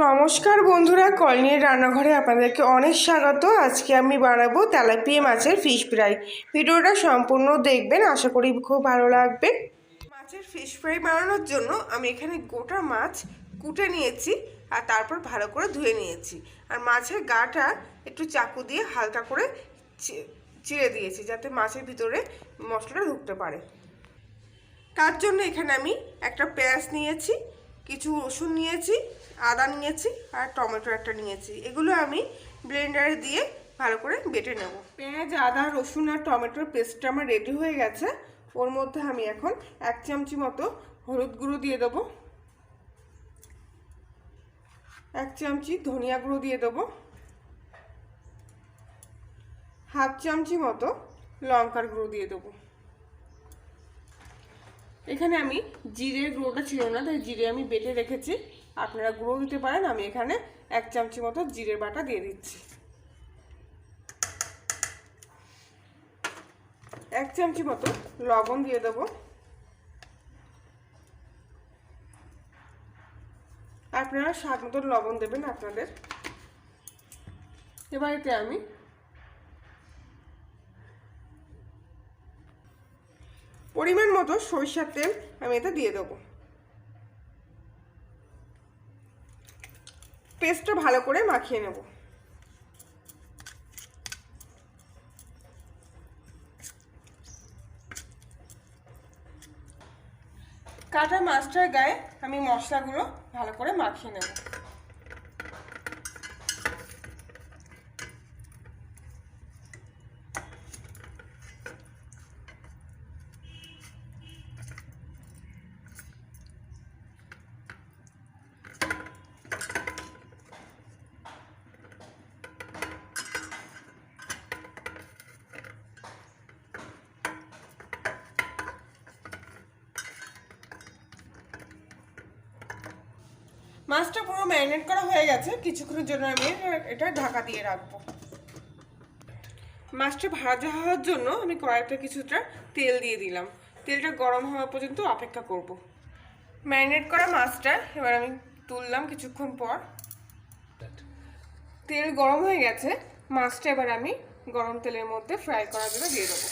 নমস্কার বন্ধুরা, কলনির রান্নাঘরে আপনাদেরকে অনেক স্বাগত। আজকে আমি বানাবো তেলাপিয়া মাছের ফিশ ফ্রাই ভিডিওটা সম্পূর্ণ দেখবেন, আশা করি খুব ভালো লাগবে। মাছের ফিশ ফ্রাই বানানোর জন্য আমি এখানে গোটা মাছ কুটে নিয়েছি আর তারপর ভালো করে ধুয়ে নিয়েছি। আর মাছের গাটা একটু চাকু দিয়ে হালকা করে চিড়ে দিয়েছি যাতে মাছের ভিতরে মশলাটা ঢুকতে পারে। তার জন্য এখানে আমি একটা পেঁয়াজ নিয়েছি। কিছু রসুন নিয়েছি, আদা নিয়েছি আর টমেটো একটা নিয়েছি। এগুলো আমি ব্লেন্ডারে দিয়ে ভালো করে বেটে নেব। পেঁয়াজ, আদা, রসুন আর টমেটোর পেস্টটা আমার রেডি হয়ে গেছে। ওর মধ্যে আমি এখন এক চামচি মতো হলুদ গুঁড়ো দিয়ে দেবো। এক চামচি ধনিয়া গুঁড়ো দিয়ে দেবো। হাফ চামচি মতো লঙ্কার গুঁড়ো দিয়ে দেবো। এখানে আমি জিরের গুঁড়োটা ছিল না, তাই জিরে আমি বেটে রেখেছি। আপনারা গুঁড়ো দিতে পারেন, আমি এখানে এক চামচি মতো জিরের বাটা দিয়ে দিচ্ছি। এক চামচি মতো লবণ দিয়ে দেবো। আপনারা স্বাদ মতো লবণ দেবেন আপনাদের। এবার এতে আমি পরিমাণ মতো সরিষার তেল আমি এতে দিয়ে দেবো। পেস্টটা ভালো করে মাখিয়ে নেব। কাটা মাছটার গায়ে আমি মশলাগুলো ভালো করে মাখিয়ে নেব। মাছটা পুরো ম্যারিনেট করা হয়ে গেছে। কিছুক্ষণের জন্য আমি এটা ঢাকা দিয়ে রাখব। মাছটা ভাজা হওয়ার জন্য আমি কড়াইতে কিছুটা তেল দিয়ে দিলাম। তেলটা গরম হওয়া পর্যন্ত অপেক্ষা করব। ম্যারিনেট করা মাছটা এবার আমি তুললাম কিছুক্ষণ পর। তেল গরম হয়ে গেছে। মাছটা এবার আমি গরম তেলের মধ্যে ফ্রাই করার জন্য দিয়ে দেবো।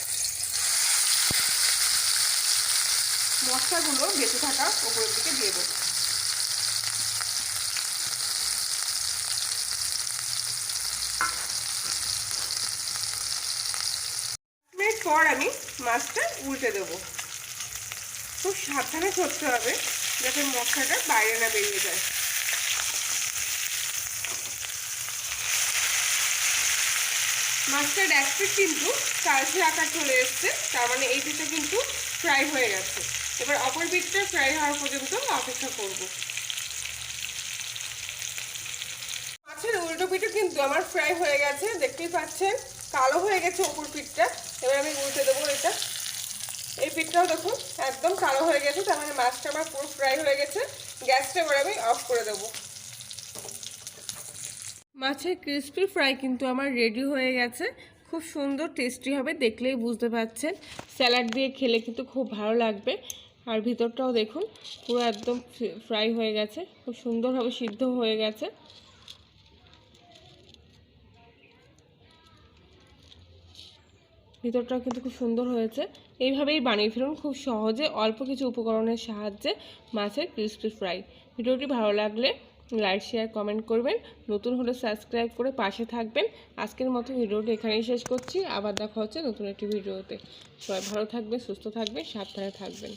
মশলাগুলো বেঁচে থাকা ওপরের দিকে দিয়ে দেবো। পর আমি মাছটা উল্টে দেবো। খুব সাবধানে করতে হবে, যাতে মশলাটা বাইরে না বেরিয়ে যায়। মাছটার এক কিন্তু কালচে আকার চলে এসছে, তার মানে এই পিঠটা কিন্তু ফ্রাই হয়ে গেছে। এবার অপর পিঠটা ফ্রাই হওয়া পর্যন্ত অপেক্ষা করব। মাছের উল্টো পিঠে কিন্তু আমার ফ্রাই হয়ে গেছে, দেখতেই পাচ্ছেন, কালো হয়ে গেছে অপর পিঠটা। এবার আমি উল্টে দেবো এটা। এই পিঠটাও দেখুন একদম কালো হয়ে গেছে, তার মানে মাছটা আমার পুরো ফ্রাই হয়ে গেছে। গ্যাসটা এবার আমি অফ করে দেবো। মাছের ক্রিসপি ফ্রাই কিন্তু আমার রেডি হয়ে গেছে। খুব সুন্দর টেস্টি হবে, দেখলেই বুঝতে পারছেন। স্যালাড দিয়ে খেলে কিন্তু খুব ভালো লাগবে। আর ভিতরটাও দেখুন, পুরো একদম ফ্রাই হয়ে গেছে, খুব সুন্দরভাবে সিদ্ধ হয়ে গেছে। ভিতরটাও কিন্তু খুব সুন্দর হয়েছে। এইভাবেই বানিয়ে ফেলুন খুব সহজে অল্প কিছু উপকরণের সাহায্যে মাছের ক্রিস্পি ফ্রাই ভিডিওটি ভালো লাগলে লাইক শেয়ার কমেন্ট করবেন। নতুন হলে সাবস্ক্রাইব করে পাশে থাকবেন। আজকের মতো ভিডিওটি এখানেই শেষ করছি। আবার দেখা হচ্ছে নতুন একটি ভিডিওতে। সবাই ভালো থাকবে সুস্থ থাকবে সাবধানে থাকবেন।